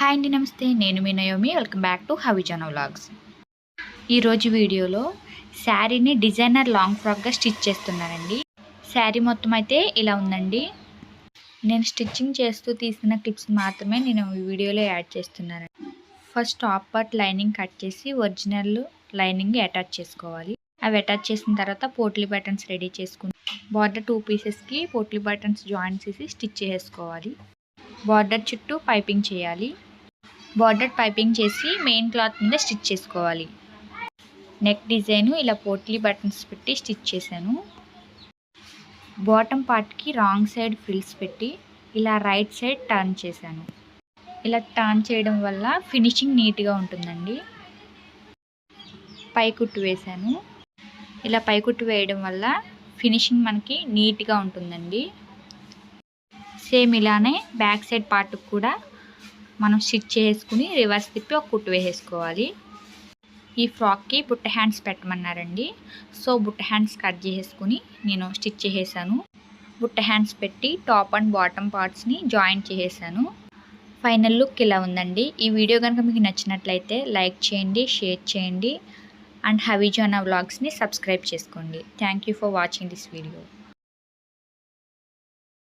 Hi అండి నమస్తే. నేను మీ Naomi. Welcome back to Havijana vlogs ఈరోజు వీడియోలో శారీని డిజైనర్ లాంగ్ ఫ్రాక్గా స్టిచ్ చేస్తున్నానండి శారీ మొత్తం అయితే ఇలా ఉందండి. నేను స్టిచ్చింగ్ చేస్తూ తీసిన క్లిప్స్ మాత్రమే నేను ఈ వీడియోలో యాడ్ చేస్తున్నాను first top part lining cut చేసి ఒరిజినల్ లైనింగ్ అటాచ్ చేసుకోవాలి. అవి అటాచ్ చేసిన తర్వాత పోట్లీ బటన్స్ రెడీ చేసుకుని బార్డర్ టూ పీసెస్కి పోట్లీ బటన్స్ జాయిన్ చేసి స్టిచ్ చేసుకోవాలి బార్డర్ చుట్టూ పైపింగ్ చేయాలి. బార్డర్ పైపింగ్ చేసి మెయిన్ క్లాత్ మీద స్టిచ్ చేసుకోవాలి. నెక్ డిజైన్ ఇలా పోట్లీ బటన్స్ పెట్టి స్టిచ్ చేశాను. బాటమ్ పార్ట్కి రాంగ్ సైడ్ ఫ్రిల్స్ పెట్టి ఇలా రైట్ సైడ్ టర్న్ చేశాను. ఇలా టర్న్ చేయడం వల్ల ఫినిషింగ్ నీట్గా ఉంటుందండి. పైకుట్టు వేశాను. ఇలా పైకుట్టు వేయడం వల్ల ఫినిషింగ్ మనకి నీట్గా ఉంటుందండి. సేమ్ ఇలానే బ్యాక్ సైడ్ పార్ట్కి కూడా మనం స్టిచ్ చేసుకుని రివర్స్ తిప్పి ఒక కుట్టు వేసేసుకోవాలి. ఈ ఫ్రాక్కి బుట్ట హ్యాండ్స్ పెట్టమన్నారండి. సో బుట్ట హ్యాండ్స్ కట్ చేసేసుకుని నేను స్టిచ్ చేసేసాను. బుట్ట హ్యాండ్స్ పెట్టి టాప్ అండ్ బాటమ్ పార్ట్స్ని జాయిన్ చేసేసాను. ఫైనల్ లుక్ ఇలా ఉందండి. ఈ వీడియో కనుక మీకు నచ్చినట్లయితే లైక్ చేయండి షేర్ చేయండి. అండ్ హవీజానా వ్లాగ్స్ని సబ్స్క్రైబ్ చేసుకోండి. Thank you for watching this video.